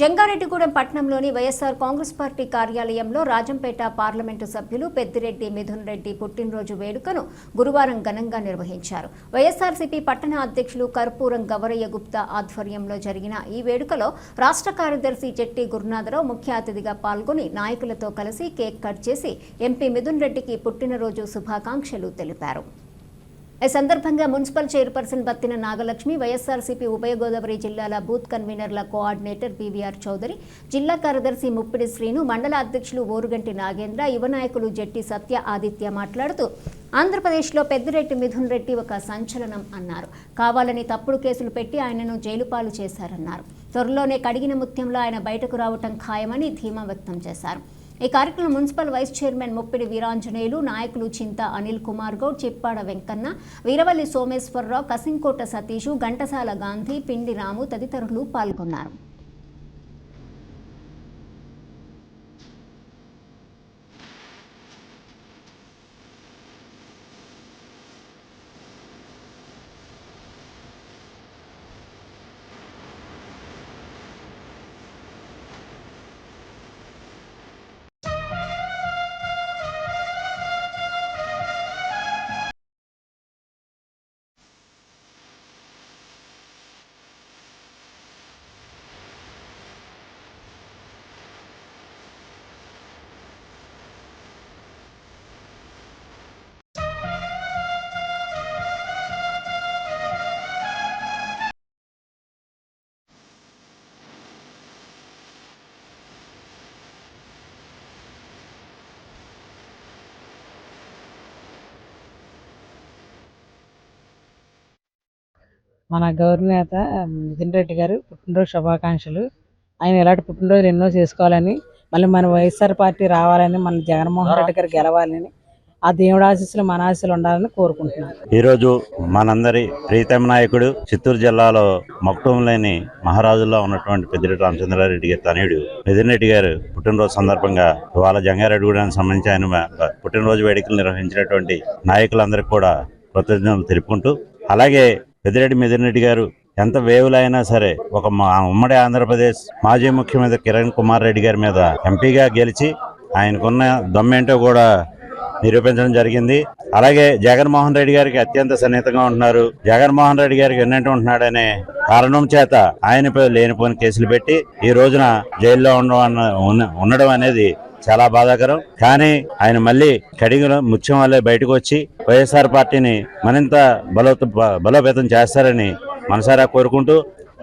జంగారెడ్డిగూడెం పట్టణంలోని వైఎస్ఆర్ కాంగ్రెస్ పార్టీ కార్యాలయంలో రాజంపేట పార్లమెంటు సభ్యులు పెద్దిరెడ్డి మిథున్ రెడ్డి పుట్టినరోజు వేడుకను గురువారం ఘనంగా నిర్వహించారు. వైఎస్ఆర్సీపీ పట్టణ అధ్యక్షులు కర్పూరం గవరయ్య గుప్తా ఆధ్వర్యంలో జరిగిన ఈ వేడుకలో రాష్ట్ర కార్యదర్శి జట్టి గురునాథరావు ముఖ్య అతిథిగా పాల్గొని నాయకులతో కలిసి కేక్ కట్ చేసి ఎంపీ మిథున్ రెడ్డికి పుట్టినరోజు శుభాకాంక్షలు తెలిపారు. ఈ సందర్భంగా municipal chairperson Battina Nagalakshmi YSRCP ఉభయ గోదావరి జిల్లాల బూత్ కన్వీనర్ల కోఆర్డినేటర్ పీవీఆర్ చౌదరి జిల్లా కార్యదర్శి ముప్పిడి శ్రీను మండల అధ్యక్షులు ఓరుగంటి నాగేంద్ర యువ నాయకులు జట్టి సత్య ఆదిత్య మాట్లాడుతూ ఆంధ్రప్రదేశ్లో పెద్దిరెడ్డి మిథున్ రెడ్డి ఒక సంచలనం అన్నారు. కావాలని తప్పుడు కేసులు పెట్టి ఆయనను జైలుపాలు చేశారన్నారు. త్వరలోనే కడిగిన ముత్యంలో ఆయన బయటకు రావటం ఖాయమని ధీమా వ్యక్తం చేశారు. ఈ కార్యక్రమం municipal vice chairman Muppidi Veeranjaneyulu నాయకులు చింత అనిల్ కుమార్ గౌడ్ చిప్పాడ వెంకన్న వీరవల్లి సోమేశ్వరరావు కసింకోట సతీషు ఘంటసాల గాంధీ పిండి రాము తదితరులు పాల్గొన్నారు. మన గౌరవనేత నితిన్ రెడ్డి గారు పుట్టినరోజు శుభాకాంక్షలు. ఆయన ఇలాంటి పుట్టినరోజులు ఎన్నో చేసుకోవాలని మళ్ళీ మన వైఎస్ఆర్ పార్టీ రావాలని మన జగన్మోహన్ రెడ్డి గారు గెలవాలని ఆ దేవుడి ఆశీస్సులు మన ఆశీస్సులు ఉండాలని కోరుకుంటున్నాను. ఈరోజు మనందరి ప్రీతమ నాయకుడు చిత్తూరు జిల్లాలో మక్కుటం లేని మహారాజుల్లో ఉన్నటువంటి పెద్దిరెడ్డి రామచంద్రారెడ్డి గారి తనయుడు. మిథున్ రెడ్డి గారు పుట్టినరోజు సందర్భంగా ఇవాళ జంగారెడ్డిగూడెనికి సంబంధించి ఆయన పుట్టినరోజు వేడుకలు నిర్వహించినటువంటి నాయకులందరికీ కూడా కృతజ్ఞతలు తెలుపుకుంటూ అలాగే పెద్దిరెడ్డి మిథున్ రెడ్డి గారు ఎంత వేవులైనా సరే ఒక మా- ఉమ్మడి ఆంధ్రప్రదేశ్ మాజీ ముఖ్యమంత్రి కిరణ్ కుమార్ రెడ్డి గారి మీద ఎంపీగా గెలిచి ఆయనకున్న దమ్మేంటో కూడా నిరూపించడం జరిగింది. అలాగే జగన్మోహన్ రెడ్డి గారికి అత్యంత సన్నిహితంగా ఉంటున్నారు. జగన్మోహన్ రెడ్డి గారికి ఎన్నట్టు ఉంటున్నాడనే కారణం చేత ఆయనపై లేనిపోని కేసులు పెట్టి ఈ రోజున జైల్లో ఉండడం అన్న- ఉన్న- ఉండడం అనేది చాలా బాధాకరం. కానీ ఆయన మళ్ళీ కడిగిన ముత్యం వల్లే బయటకు వచ్చి వైఎస్ఆర్ పార్టీని మరింత బలోత బలోపేతం చేస్తారని మనసారా కోరుకుంటూ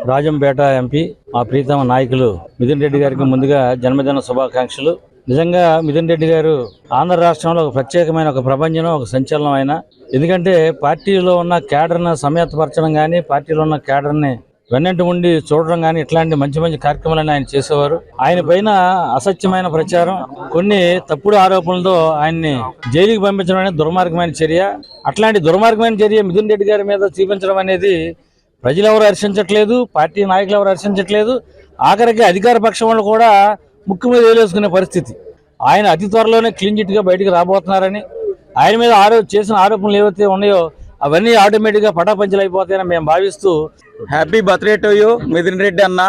రాజంపేట ఎంపీ మా ప్రీతమ నాయకులు మిథున్ రెడ్డి గారికి ముందుగా జన్మదిన శుభాకాంక్షలు. నిజంగా మిథున్ రెడ్డి గారు ఆంధ్ర రాష్ట్రంలో ఒక ప్రత్యేకమైన ఒక ప్రపంచం ఒక సంచలనం ఆయన ఎందుకంటే పార్టీలో ఉన్న కేడర్ను సమేతపరచడం కానీ పార్టీలో ఉన్న కేడర్ని వెన్నంటి ఉండి చూడడం కానీ ఇట్లాంటి మంచి మంచి కార్యక్రమాలను ఆయన చేసేవారు. ఆయన పైన అసత్యమైన ప్రచారం కొన్ని తప్పుడు ఆరోపణలతో ఆయన్ని జైలుకి పంపించడం అనేది దుర్మార్గమైన చర్య. అట్లాంటి దుర్మార్గమైన చర్య మిథున్ రెడ్డి గారి మీద చూపించడం అనేది ప్రజలు ఎవరు హర్షించట్లేదు పార్టీ నాయకులు ఎవరు హర్షించట్లేదు. ఆఖరికి అధికార పక్షం వాళ్ళు కూడా ముక్కు మీద వేలేసుకునే పరిస్థితి. ఆయన అతి త్వరలోనే క్లీన్ చిట్గా బయటికి రాబోతున్నారని ఆయన మీద ఆరో చేసిన ఆరోపణలు ఏవైతే ఉన్నాయో అవన్నీ ఆటోమేటిక్గా పటాపంచలు అయిపోతాయని మేము భావిస్తూ happy birthday to you Mithun Reddy అన్న.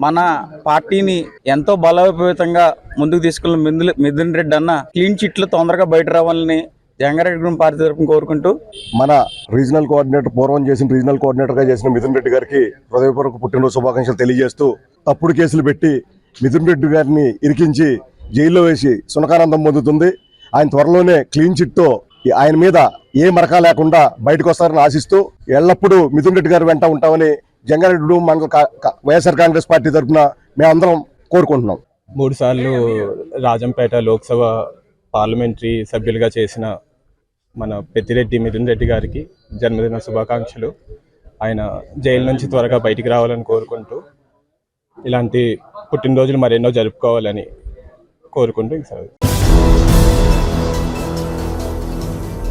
మన పార్టీని ఎంతో బలోపేతంగా ముందుకు తీసుకెళ్ళిన మిథున్ మిథున్ రెడ్డి అన్న క్లీన్ చిట్లు తొందరగా బయట రావాలని జంగారెడ్డి గ్రూప్ పార్టీ తరఫున కోరుకుంటూ మన రీజనల్ కోఆర్డినేటర్ పూర్వం చేసిన రీజనల్ కోఆర్డినేటర్గా చేసిన మిథున్ రెడ్డి గారికి హృదయపూర్వక పుట్టినరోజు శుభాకాంక్షలు తెలియజేస్తూ తప్పుడు కేసులు పెట్టి మిథున్ రెడ్డి గారిని ఇరికించి జైల్లో వేసి సునకానందం పొందుతుంది. ఆయన త్వరలోనే క్లీన్ చిట్తో ఈ- ఆయన మీద ఏ మరక లేకుండా బయటకు వస్తారని ఆశిస్తూ ఎల్లప్పుడూ మిథున్ రెడ్డి గారు వెంట ఉంటామని జంగారెడ్డి మండల వైఎస్ఆర్ కాంగ్రెస్ పార్టీ తరఫున మేమందరం కోరుకుంటున్నాం. మూడు సార్లు రాజంపేట లోక్సభ పార్లమెంటరీ సభ్యులుగా చేసిన మన పెద్దిరెడ్డి మిథున్ రెడ్డి గారికి జన్మదిన శుభాకాంక్షలు. ఆయన జైలు నుంచి త్వరగా బయటికి రావాలని కోరుకుంటూ ఇలాంటి పుట్టినరోజులు మరెన్నో జరుపుకోవాలని కోరుకుంటూ ఇంక